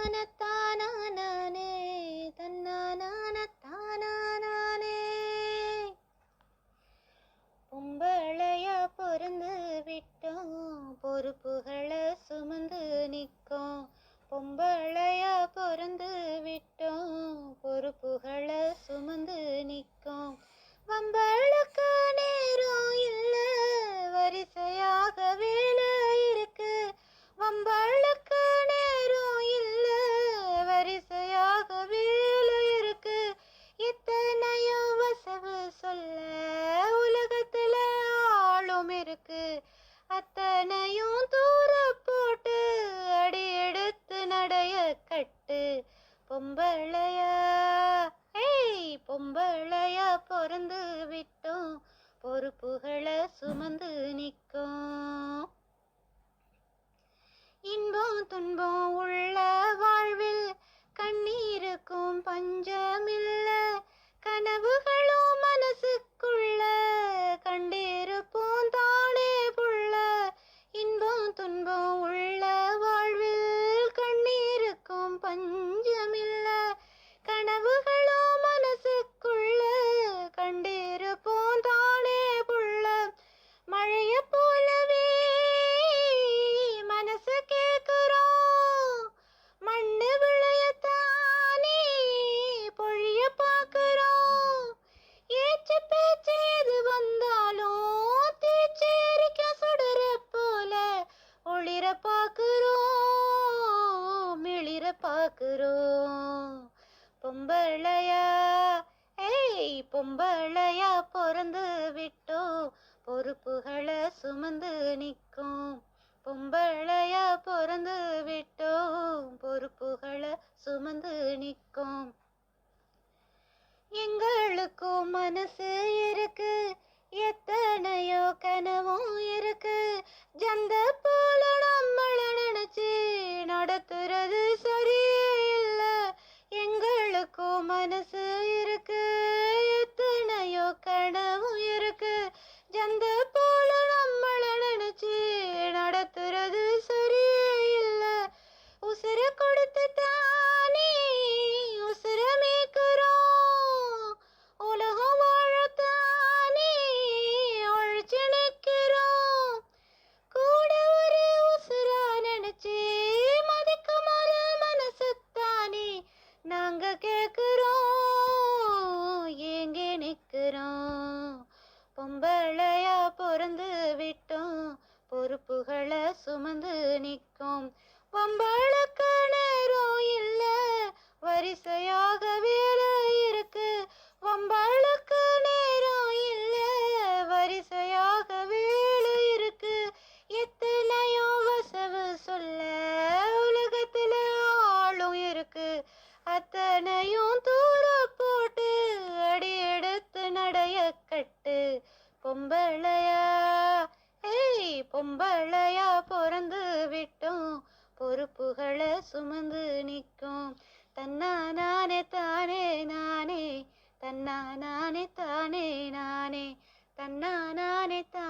আমানত கட்டு பொம்பளையா? ஏய் பொம்பளையா பிறந்து விட்டோம். பொறுப்புகளை சுமந்து நிற்கும் இன்பம் துன்பம் உள்ள வாழ்வில் கண்ணீருக்கும் பஞ்சமில்ல. கனவுகள் பார்க்குறோம். பொம்பளையா ஏய் பொம்பளையா பிறந்து விட்டோம். பொறுப்புகளை சுமந்து நிற்கும். பொம்பளையா பிறந்து விட்டோம். கொடுத்து தானே உசுர மேய்க்கிறோம் உலகம் வாழத்தானே ஒழிச்சு நிற்கிறோம் கூட ஒரு உசுரா நினைச்சு மதிக்குமாறு மனசுத்தானே நாங்க கேட்கிறோம் எங்கே நிக்கிறோம் பொம்பளையா பிறந்து விட்டோம் பொறுப்புகள் பொம்பளையா? ஏய் பொம்பளையா பிறந்து விட்டோம். பொறுப்புகளை சுமந்து நிற்கும். தன்னா நானே தானே நானே. தன்னா நானே தானே நானே. தன்னா நானே தானே